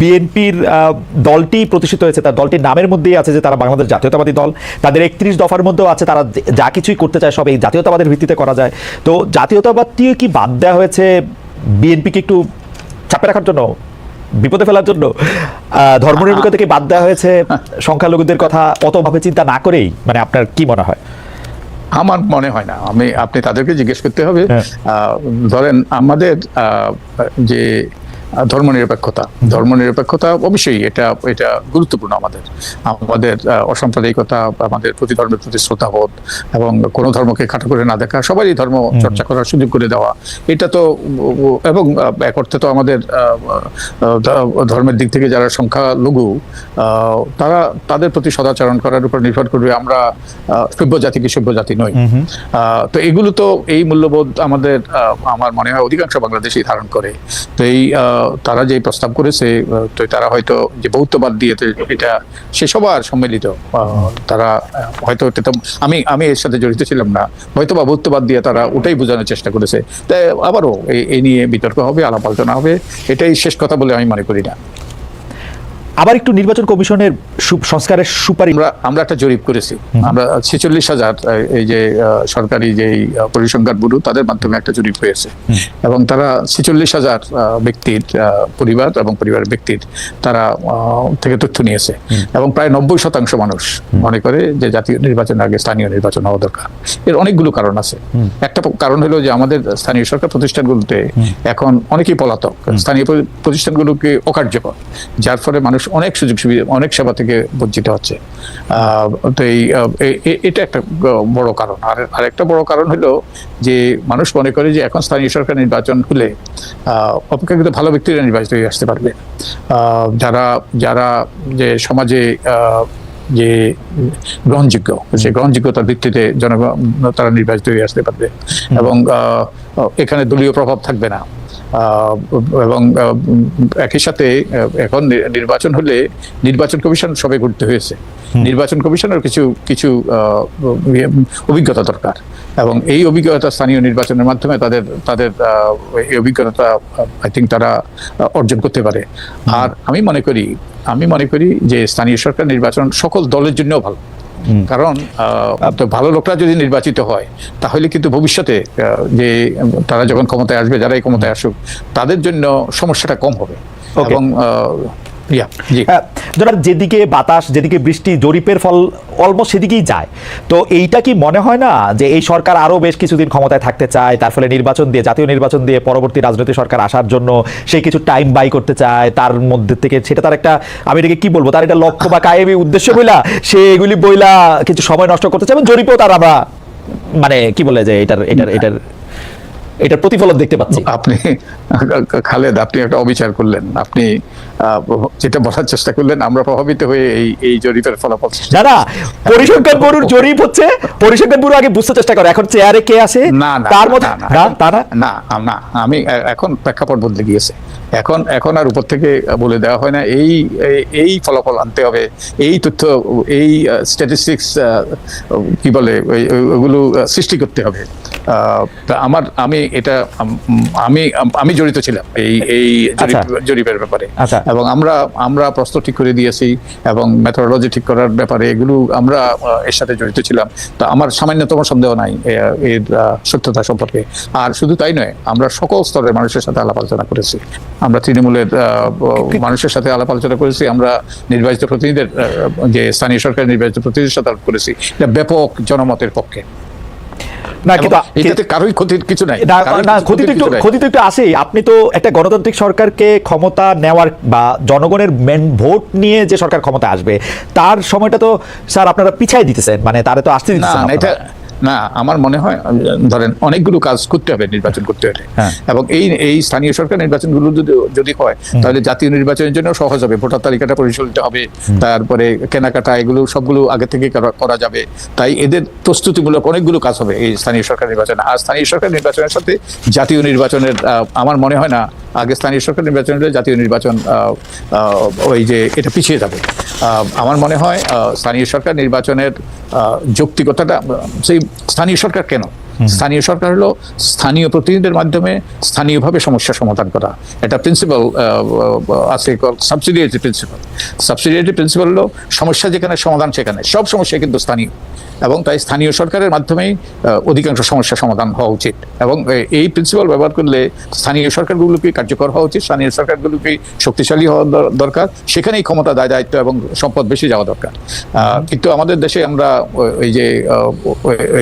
বিএনপির দলটি প্রতিষ্ঠিত হয়েছে তার দলটির নামের মধ্যেই আছে যে তারা বাংলাদেশ জাতীয়তাবাদী দল। তাদের একত্রিশ দফার মধ্যেও আছে তারা যা কিছুই করতে চায় সব এই জাতীয়তাবাদের ভিত্তিতে করা যায়। তো জাতীয়তাবাদটিও কি বাদ দেওয়া হয়েছে বিএনপিকে একটু চাপে রাখার জন্য বিপদে ফেলার জন্য? ধর্মনিরপেক্ষ থেকে বাদ দেওয়া হয়েছে সংখ্যালঘুদের কথা অতভাবে চিন্তা না করেই? মানে আপনার কি মনে হয়? আমার মনে হয় না। আমি আপনি তাদেরকে জিজ্ঞেস করতে হবে। হ্যাঁ। ধরেন আমাদের যে ধর্মনিরপেক্ষতা। ধর্মনিরপেক্ষতা অবশ্যই এটা এটা গুরুত্বপূর্ণ আমাদের। আমাদের অসাম্প্রদায়িকতা আমাদের প্রতি ধর্মের প্রতি শ্রদ্ধাবোধ এবং কোন ধর্মকে খাটো করে না দেখা সবারই ধর্ম চর্চা করার সুযোগ করে দেওয়া। এটা তো এবং এক অর্থে তো আমাদের ধর্মের দিক থেকে যারা সংখ্যালঘু আহ, তারা তাদের প্রতি সদাচরণ করার উপর নির্ভর করবে আমরা সভ্য জাতি কি সভ্য জাতি নই তো এগুলো তো এই মূল্যবোধ আমাদের আমার মনে হয় অধিকাংশ বাংলাদেশি ধারণ করে। তো এই তারা যে প্রস্তাব করেছে তো তারা হয়তো যে বৌদ্ধবাদ দিয়ে এটা সে সবার সম্মিলিত। তারা হয়তো আমি আমি এর সাথে জড়িত ছিলাম না। হয়তো বা বৌদ্ধবাদ দিয়ে তারা ওটাই বোঝানোর চেষ্টা করেছে। তাই আবারও এই নিয়ে বিতর্ক হবে, আলাপ আলোচনা হবে। এটাই শেষ কথা বলে আমি মনে করি না। আবার একটু নির্বাচন কমিশনের সংস্কারের সুপারিশ আমরা আমরা একটা জরিপ করেছি। আমরা ছেচল্লিশ হাজার এই যে সরকারি যে পরিসংখ্যান ব্যুরো তাদের মাধ্যমে একটা জরিপ হয়েছে। এবং তারা ছেচল্লিশ হাজার ব্যক্তির পরিবার এবং পরিবারের ব্যক্তির তারা থেকে তথ্য নিয়েছে। এবং প্রায় নব্বই শতাংশ মানুষ মনে করে যে জাতীয় নির্বাচনের আগে স্থানীয় নির্বাচন হওয়া দরকার। এর অনেকগুলো কারণ আছে। একটা কারণ হলো যে আমাদের স্থানীয় সরকার প্রতিষ্ঠানগুলোতে এখন অনেকেই পলাতক। স্থানীয় প্রতিষ্ঠানগুলোকে অকার্যকর। যার ফলে মানুষ অনেক সুযোগ সুবিধা অনেক সেবা থেকে বঞ্চিত হচ্ছে। তো এই এটা একটা বড় কারণ। আর আরেকটা বড় কারণ হলো যে মানুষ মনে করে যে এখন স্থানীয় সরকার নির্বাচন হলে অপেক্ষাকৃত ভালো ব্যক্তিরা নির্বাচিত হয়ে আসতে পারবে। যারা যারা যে সমাজে যে গ্রহণযোগ্য সেই গ্রহণযোগ্যতার ভিত্তিতে জনগণ তারা নির্বাচিত হয়ে আসতে পারবে। এবং এখানে দলীয় প্রভাব থাকবে না। এবং একই সাথে এখন নির্বাচন হলে নির্বাচন কমিশন সবে ঘুরতে হয়েছে। নির্বাচন কমিশনের কিছু কিছু ইয়ে, অভিজ্ঞতা দরকার। এবং এই অভিজ্ঞতা স্থানীয় নির্বাচনের মাধ্যমে তাদের তাদের এই অভিজ্ঞতা আই থিঙ্ক তারা অর্জন করতে পারে। আর আমি মনে করি আমি মনে করি যে স্থানীয় সরকার নির্বাচন সকল দলের জন্য ভালো। কারণ আহ, ভালো লোকরা যদি নির্বাচিত হয় তাহলে কিন্তু ভবিষ্যতে যে তারা যখন ক্ষমতায় আসবে যারাই ক্ষমতায় আসুক তাদের জন্য সমস্যাটা কম হবে। এবং যেদিকে বাতাস, যেদিকে বৃষ্টি, জরিপের ফল অলমোস্ট সেদিকেই যায়। তো এইটা কি মনে হয় না যে এই সরকার আরও বেশ কিছুদিন ক্ষমতায় থাকতে চায়, তার ফলে নির্বাচন দিয়ে, জাতীয় নির্বাচন দিয়ে পরবর্তী রাজনৈতিক সরকার আসার জন্য সে কিছু টাইম বাই করতে চায়, তার মধ্যে থেকে সেটা তার একটা, আমি এটাকে কি বলব, তার একটা লক্ষ্য বা কায়েমি উদ্দেশ্য বইলা, সে এগুলি বইলা কিছু সময় নষ্ট করতে চায়, এবং জরিপও তার আমরা মানে কি বলে যে এটার এটার এটার এটার প্রতিফলন দেখতে পাচ্ছি। আপনি খালেদ আপনি একটা অবিচার করলেন। আপনি যেটা বলার চেষ্টা করলেন আমরা প্রভাবিত হয়ে এই এই জরিপের ফলাফল না না পরিসংখ্যান ব্যুরোর জরিপ হচ্ছে পরিসংখ্যান ব্যুরো আগে বুঝতে চেষ্টা করে এখন চেয়ারে কে আছে? না তার মধ্যে না, না, না না আম- এখন প্রেক্ষাপট বদলে গিয়েছে। এখন এখন আর উপর থেকে বলে দেওয়া হয় না এই এই- ফলাফল আনতে হবে এই তথ্য এই স্ট্যাটিস্টিক্স কি বলে ওই- ওই- ওগুলো সৃষ্টি করতে হবে। আমার আমি এটা আমি আমি জড়িত ছিলাম এই এই আচ্ছা। জরিপের ব্যাপারে। আচ্ছা। এবং আমরা আমরা প্রশ্ন ঠিক করে দিয়েছি এবং মেথোডোলজি ঠিক করার ব্যাপারে এগুলো আমরা এর সাথে জড়িত ছিলাম। তো আমার সামান্যতম সন্দেহ নাই এর সত্যতা সম্পর্কে। আর শুধু তাই নয় আমরা সকল স্তরের মানুষের সাথে আলাপ আলোচনা করেছি। আমরা তৃণমূলের মানুষের সাথে আলাপ আলোচনা করেছি। আমরা নির্বাচিত প্রতিনিধিদের যে স্থানীয় সরকার নির্বাচিত প্রতিনিধির সাথে আলাপ করেছি। এটা ব্যাপক জনমতের পক্ষে। না কিন্তু এটাতে কারোই ক্ষতির কিছু নাই। না ক্ষতি তো একটু ক্ষতি তো একটু আসেই আপনি তো একটা গণতান্ত্রিক সরকারকে ক্ষমতা নেওয়ার বা জনগণের মেন ভোট নিয়ে যে সরকার ক্ষমতা আসবে তার সময়টা তো স্যার আপনারা পিছাই দিতেছেন। মানে তারে তো আসতে দিতেছেন না, এটা না আমার মনে হয় ধরেন অনেকগুলো কাজ করতে হবে নির্বাচন করতে হলে। হ্যাঁ। এবং এই এই স্থানীয় সরকার নির্বাচনগুলো যদি যদি হয় তাহলে জাতীয় নির্বাচনের জন্য সহজ হবে। ভোটার তালিকাটা পরিচালিত হবে। তারপরে কেনাকাটা এগুলো সবগুলো আগে থেকে করা- যাবে। তাই এদের প্রস্তুতিমূলক অনেকগুলো কাজ হবে এই স্থানীয় সরকার নির্বাচন। আর স্থানীয় সরকার নির্বাচনের সাথে জাতীয় নির্বাচনের আমার মনে হয় না আগে স্থানীয় সরকার নির্বাচন হলে জাতীয় নির্বাচন ওই যে এটা পিছিয়ে যাবে। আমার মনে হয় স্থানীয় সরকার নির্বাচনের যৌক্তিকতাটা, সেই স্থানীয় সরকার কেন? স্থানীয় সরকার হলো স্থানীয় প্রতিনিধিদের মাধ্যমে স্থানীয়ভাবে সমস্যা সমাধান করা। এটা প্রিন্সিপাল আছে সাবসিডিয়ারি প্রিন্সিপাল সাবসিডিয়ারি প্রিন্সিপাল হলো সমস্যা যেখানে সমাধান সেখানে। সব সমস্যা কিন্তু স্থানীয়। এবং তাই স্থানীয় সরকারের মাধ্যমেই অধিকাংশ সমস্যা সমাধান হওয়া উচিত। এবং এই প্রিন্সিপাল ব্যবহার করলে স্থানীয় সরকারগুলোকে কার্যকর হওয়া উচিত। স্থানীয় সরকারগুলোকে শক্তিশালী হওয়া দরকার। সেখানেই ক্ষমতা দায় দায়িত্ব এবং সম্পদ বেশি যাওয়া দরকার। কিন্তু আমাদের দেশে আমরা এই যে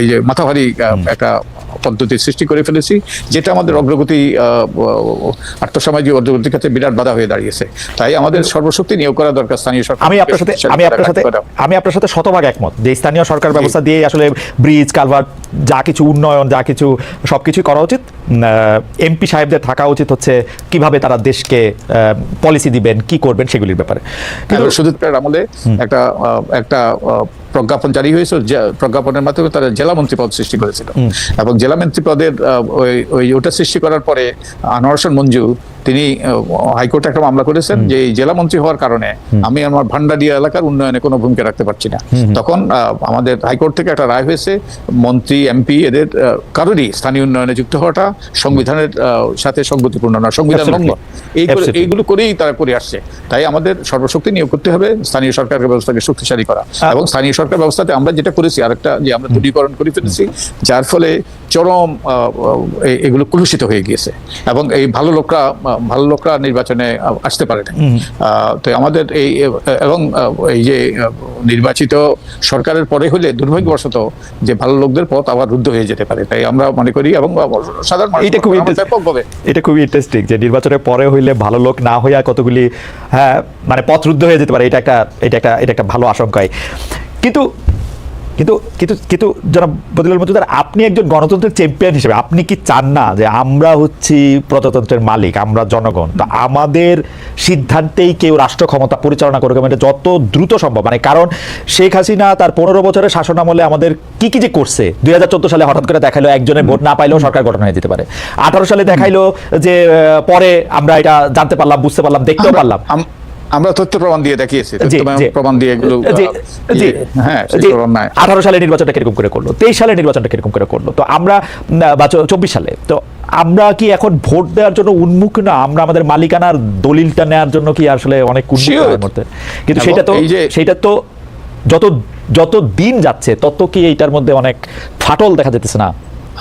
এই যে মাথাভারী আহ, একটা পদ্ধতি সৃষ্টি করে ফেলেছি যেটা আমাদের অগ্রগতি আর্থসামাজিক অগ্রগতির ক্ষেত্রে বিরাট বাধা হয়ে দাঁড়িয়েছে। তাই আমাদের সর্বশক্তি নিয়োগ করা দরকার স্থানীয় সরকার আমি আপনার সাথে আমি আপনার সাথে আমি আপনার সাথে শতভাগ একমত যে স্থানীয় সরকার ব্যবস্থা দিয়ে আসলে ব্রিজ কালভার্ট যা কিছু উন্নয়ন যা কিছু সবকিছুই করা উচিত। এমপি সাহেবদের থাকা উচিত হচ্ছে কীভাবে তারা দেশকে পলিসি দিবেন কি করবেন সেগুলির ব্যাপারে। কিন্তু কিন্তু সুদীপ আমলে একটা একটা প্রজ্ঞাপন জারি হয়েছে যে প্রজ্ঞাপনের মাধ্যমে তারা জেলা মন্ত্রী পদ সৃষ্টি করেছিল। এবং জেলা মন্ত্রী পদের ওই ওটা সৃষ্টি করার পরে আনোয়ার হোসেন মঞ্জু তিনি হাইকোর্টে একটা মামলা করেছেন যে এই জেলা মন্ত্রী হওয়ার কারণে আমি আমার ভান্ডারিয়া এলাকার উন্নয়নে কোনো ভূমিকা রাখতে পারছি না। তখন আমাদের হাইকোর্ট থেকে একটা রায় হয়েছে মন্ত্রী এমপি এদের কারোরই স্থানীয় উন্নয়নে যুক্ত হওয়াটা সংবিধানের সাথে সংগতিপূর্ণ না সংবিধান. লঙ্ঘন এই এইগুলো করেই তারা করে আসছে। তাই আমাদের সর্বশক্তি নিয়োগ করতে হবে স্থানীয় সরকার ব্যবস্থাকে শক্তিশালী করা। এবং স্থানীয় সরকার ব্যবস্থাতে আমরা যেটা করেছি আরেকটা যে আমরা দূরীকরণ করে ফেলেছি যার ফলে চরম এগুলো কলুষিত হয়ে গিয়েছে। এবং এই ভালো লোকরা ভালো লোকরা নির্বাচনে আসতে পারে না আহ, তো আমাদের এই এবং এই যে নির্বাচিত সরকারের পরে হলে দুর্ভাগ্যবশত যে ভালো লোকদের পথ আবার রুদ্ধ হয়ে যেতে পারে। তাই আমরা মনে করি এবং সাধারণ এইটা খুব এটা খুবই ইন্টারেস্টিং যে নির্বাচনের পরে হইলে ভালো লোক না হইয়া কতগুলি হ্যাঁ মানে পথরুদ্ধ হয়ে যেতে পারে এটা একটা এটা একটা এটা একটা ভালো আশঙ্কায় কিন্তু কিন্তু কিন্তু কিন্তু যারা বদিলাল মজুদার আপনি একজন গণতন্ত্রের চ্যাম্পিয়ন হিসেবে আপনি কি চান না যে আমরা হচ্ছি প্রজাতন্ত্রের মালিক আমরা জনগণ? তো আমাদের সিদ্ধান্তেই কেউ রাষ্ট্র ক্ষমতা পরিচালনা এবং এটা যত দ্রুত সম্ভব। মানে কারণ শেখ হাসিনা তার পনেরো বছরের শাসন আমলে আমাদের কি কি যে করছে? দুই হাজার চোদ্দ সালে হঠাৎ করে দেখাইলো একজনের ভোট না পাইলেও সরকার গঠন হয়ে যেতে পারে। আঠারো সালে দেখাইলো যে পরে আমরা এটা জানতে পারলাম বুঝতে পারলাম দেখতেও পারলাম। আমরা তথ্য প্রমাণ দিয়ে দেখিয়েছি। প্রমাণ দিয়ে এগুলো ইয়ে, হ্যাঁ আঠারো সালে নির্বাচনটা কীরকম করে করল? তেইশ সালে নির্বাচনটা কীরকম করে করল? তো আমরা বা চব্বিশ সালে। তো আমরা কি এখন ভোট দেওয়ার জন্য উন্মুখ না? আমরা আমাদের মালিকানার দলিলটা নেওয়ার জন্য কি আসলে অনেক উন্মুখ মুহূর্তে? কিন্তু সেটা তো এই যে- সেটা তো যত যত দিন যাচ্ছে তত কি এইটার মধ্যে অনেক ফাটল দেখা যেতেছে না?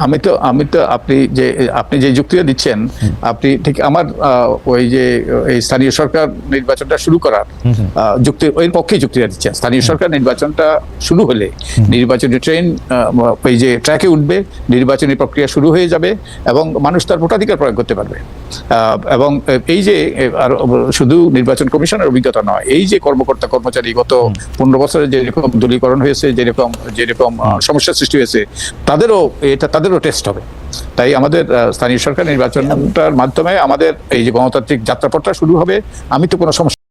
আমি তো আমি তো আপনি যে আপনি যে যুক্তিটা দিচ্ছেন আপনি ঠিক আমার ওই যে এই স্থানীয় সরকার নির্বাচনটা শুরু করার যুক্তি ওই পক্ষে যুক্তি দিচ্ছেন। স্থানীয় সরকার নির্বাচনটা শুরু হলে নির্বাচনী ট্রেন ওই যে ট্র্যাকে উঠবে নির্বাচনী প্রক্রিয়া শুরু হয়ে যাবে এবং মানুষ তার ভোটাধিকার প্রয়োগ করতে পারবে। এবং এই যে আর শুধু নির্বাচন কমিশনের অভিজ্ঞতা নয় এই যে কর্মকর্তা কর্মচারী গত পনেরো বছরে যেরকম দূরীকরণ হয়েছে যেরকম যেরকম সমস্যা সমস্যার সৃষ্টি হয়েছে তাদেরও এটা তাদেরও টেস্ট হবে। তাই আমাদের স্থানীয় সরকার নির্বাচনটার মাধ্যমে আমাদের এই যে গণতান্ত্রিক যাত্রাপথটা শুরু হবে আমি তো কোনো সমস্যা